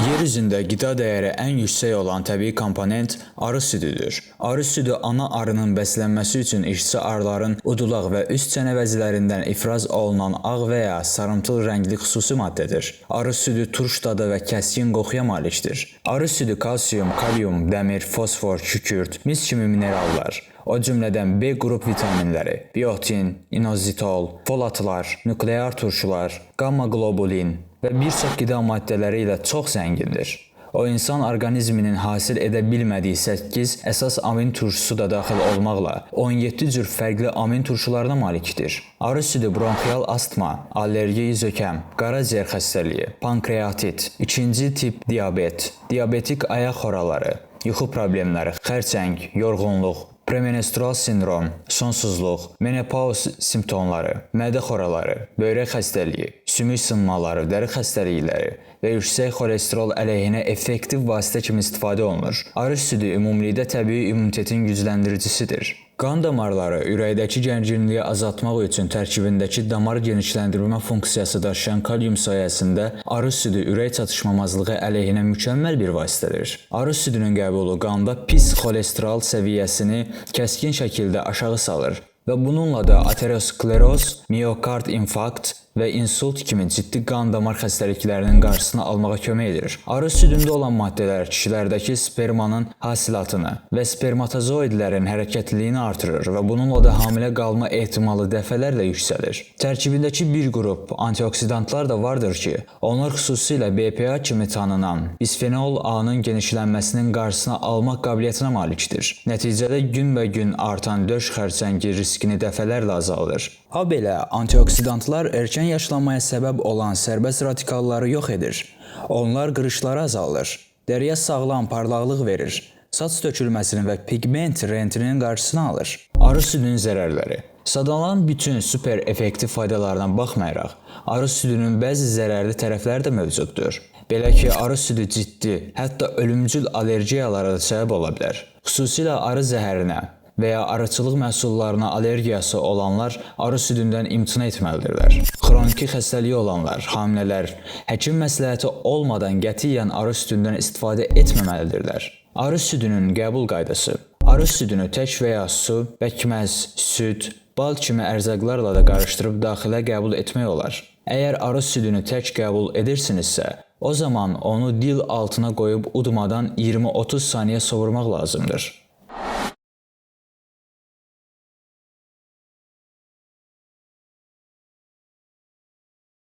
Yer üzündə qida dəyəri ən yüksək olan təbii komponent arı südüdür. Arı südü ana arının bəslənməsi üçün işçi arıların udulaq və üst çənə vəzilərindən ifraz olunan ağ və ya sarımtıl rəngli xüsusi maddədir. Arı südü turş dadı və kəskin qoxuya malikdir. Arı südü kalsium, kalium, dəmir, fosfor, kükürt, mis kimi minerallar, o cümlədən B qrup vitaminləri, biotin, inozitol, folatlar, nuklear turşular, qamma globulin və bir çox qida maddələri ilə çox zəngindir. O insan orqanizminin hasil edə bilmədiyi 8 əsas amin turşusu da daxil olmaqla 17 cür fərqli amin turşularına malikdir. Arı südü bronxial astma, allergi zökəm, qaraciyər xəstəliyi, pankreatit, ikinci tip diabet, diabetik ayaq xoraları, yuxu problemləri, xərçəng, yorğunluq, premenstrual sindrom, sonsuzluq, menopauz simptomları, mədə xoraları, böyrək xəstəliyi, sümük sınmaları, dəri xəstəlikləri və yüksək xolesterol əleyhinə effektiv vasitə kimi istifadə olunur. Arı südü ümumilikdə təbii immunitetin gücləndiricisidir. Qan damarları ürəkdəki gərginliyi azaltmaq üçün tərkibindəki damar genişləndirmə funksiyası daşıyan kalium sayəsində arı südü ürək çatışmamazlığı əleyhinə mükəmməl bir vasitədir. Arı südünün qəbulu qanda pis xolesterol səviyyəsini kəskin şəkildə aşağı salır və bununla da ateroskleroz, miokard infarkt və insult kimi ciddi qan damar xəstəliklərinin qarşısını almağa kömək edir. Arı südündə olan maddələr kişilərdəki spermanın hasilatını və spermatozoidlərin hərəkətliliyini artırır və bununla da hamilə qalma ehtimalı dəfələrlə yüksəlir. Tərkibindəki bir qrup antioksidantlar da vardır ki, onlar xüsusilə BPA kimi tanınan bisfenol A-nın genişlənməsinin qarşısını almaq qabiliyyətinə malikdir. Nəticədə günbəgün artan döş xərçəngi riskini dəfələrlə azaldır. Habelə antioksidantlar erkən yaşlanmaya səbəb olan sərbəst radikalları yox edir. Onlar qırışları azaldır. Dəriyə sağlam parlaqlıq verir. Saç tökülməsinin və pigment rentinin qarşısını alır. Arı südünün zərərləri Sadalanan bütün super effektiv faydalarına baxmayaraq, arı südünün bəzi zərərli tərəfləri də mövcuddur. Belə ki, arı südü ciddi, hətta ölümcül allergiyalara da səbəb ola bilər. Xüsusilə arı zəhərinə və ya arıçılıq məhsullarına allergiyası olanlar arı südündən imtina etməlidirlər. Xroniki xəstəliyi olanlar, hamilələr həkim məsləhəti olmadan qətiyyən arı südündən istifadə etməməlidirlər. Arı südünün qəbul qaydası Arı südünü tək və ya su, bəkməz, süd, bal kimi ərzaqlarla da qarışdırıb daxilə qəbul etmək olar. Əgər arı südünü tək qəbul edirsinizsə, o zaman onu dil altına qoyub udmadan 20-30 saniyə sovurmaq lazımdır.